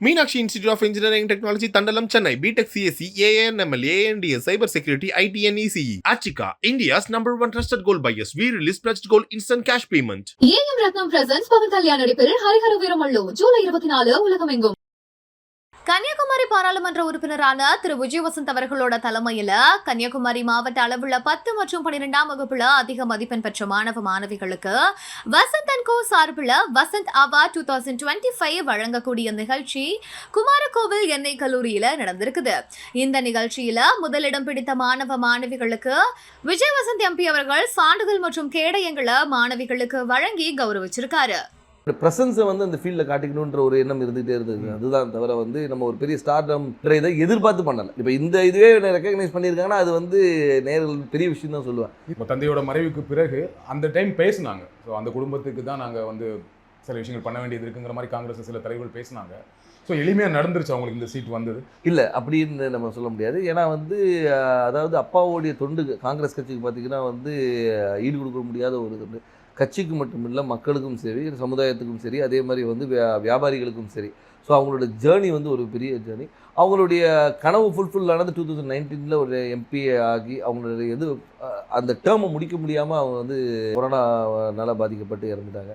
Meenakshi institute of engineering technology Thandalam Chennai BTech CSC ANML ANDS cyber security IT and ECE ECE India's number one trusted gold gold we release first gold instant cash payment AM Ratnam presents Pawan Kalyan நடிப்பில் ஹரிஹர வீரமல்லு ஜூலை இருபத்தி நாலு உலகமெங்கும் கன்னியாகுமரி பாராளுமன்ற உறுப்பினரான திரு. விஜய் வசந்த் அவர்களோட தலைமையில கன்னியாகுமரி மாவட்ட அளவுல பத்து மற்றும் பன்னிரெண்டாம் வகுப்புல அதிக மதிப்பெண் பெற்ற மாணவ மாணவிகளுக்கு வசந்த் அண்ட் கோ சார்பில் Vasanth award two thousand twenty five வழங்கக்கூடிய நிகழ்ச்சி குமாரகோவில் எண்ணெய் கல்லூரியில நடந்திருக்குது. இந்த நிகழ்ச்சியில முதலிடம் பிடித்த மாணவ மாணவிகளுக்கு விஜய் வசந்த் எம்பி அவர்கள் சான்றிதழ் மற்றும் கேடயங்களை மாணவிகளுக்கு வழங்கி கௌரவிச்சிருக்காரு. ப்ரெசன்ஸை வந்து அந்த ஃபீல்டில் காட்டிக்கணுன்ற ஒரு எண்ணம் இருந்துகிட்டே இருந்தது. அதுதான் தவிர வந்து நம்ம ஒரு பெரிய ஸ்டார்டம்ன்ற இதை எதிர்பார்த்து பண்ணலை. இப்போ இந்த இதுவே ரெக்கக்னைஸ் பண்ணியிருக்காங்கன்னா அது வந்து நேரில் பெரிய விஷயம் தான் சொல்லுவேன். இப்போ தந்தையோட மறைவுக்கு பிறகு அந்த டைம் பேசினாங்க. ஸோ அந்த குடும்பத்துக்கு தான் நாங்கள் வந்து சில விஷயங்கள் பண்ண வேண்டியது இருக்குங்கிற மாதிரி காங்கிரஸ் சில தலைவர்கள் பேசினாங்க. ஸோ எளிமையாக நடந்துருச்சு அவங்களுக்கு இந்த சீட் வந்தது. இல்லை அப்படின்னு நம்ம சொல்ல முடியாது. ஏன்னா வந்து அதாவது அப்பாவுடைய தொண்டு காங்கிரஸ் கட்சிக்கு பார்த்தீங்கன்னா வந்து ஈடு கொடுக்க முடியாத ஒரு தொண்டு கட்சிக்கு மட்டும் இல்லை மக்களுக்கும் சரி சமுதாயத்துக்கும் சரி அதே மாதிரி வந்து வியா- வியாபாரிகளுக்கும் சரி. ஸோ அவங்களோட ஜேர்னி வந்து ஒரு பெரிய ஜேர்னி அவங்களுடைய கனவு ஃபுல்ஃபில் ஆனது டூ தௌசண்ட் நைன்டீனில் ஒரு எம்பி ஆகி அவங்களுடைய இது அந்த டேர்மை முடிக்க முடியாமல் அவங்க வந்து கொரோனானால பாதிக்கப்பட்டு இறந்துட்டாங்க.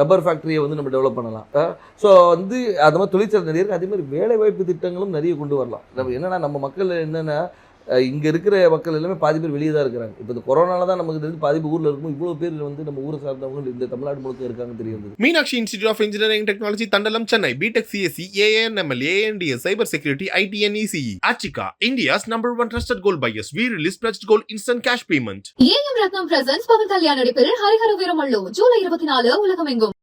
ரப்பர் ஃபேக்ட்ரியை வந்து நம்ம டெவலப் பண்ணலாம். ஸோ வந்து அது மாதிரி தொழிற்சாலை நிறைய இருக்குது அதே மாதிரி வேலைவாய்ப்பு திட்டங்களும் நிறைய கொண்டு வரலாம். நம்ம என்னென்னா நம்ம மக்கள் என்னென்னா இங்கே இருக்கிற மக்கள் எல்லாமே பாதி பேர் வெளியே தான் இருக்கிறாங்க இப்போ இந்த கொரோனால தான் நமக்கு தெரிஞ்சு பாதி ஊரில் இருக்கும் இவ்வளோ பேர் வந்து நம்ம ஊரை சார்ந்தவங்க இந்த தமிழ்நாடு முழுக்க இருக்காங்கன்னு தெரிய வந்தது Meenakshi Institute of Engineering Technology, Tandalam, Chennai. BTech CSE, AANML, ANDS, Cyber Security, IT and ECE. Achika, India's number one trusted gold buyers. We release pledged gold instant cash payment. AM Ratnam presents Pawan Kalyan நடிப்பில் ஹரிஹர வீரமல்லு ஜூலை இருபத்தி நாலு உலகமெங்கும்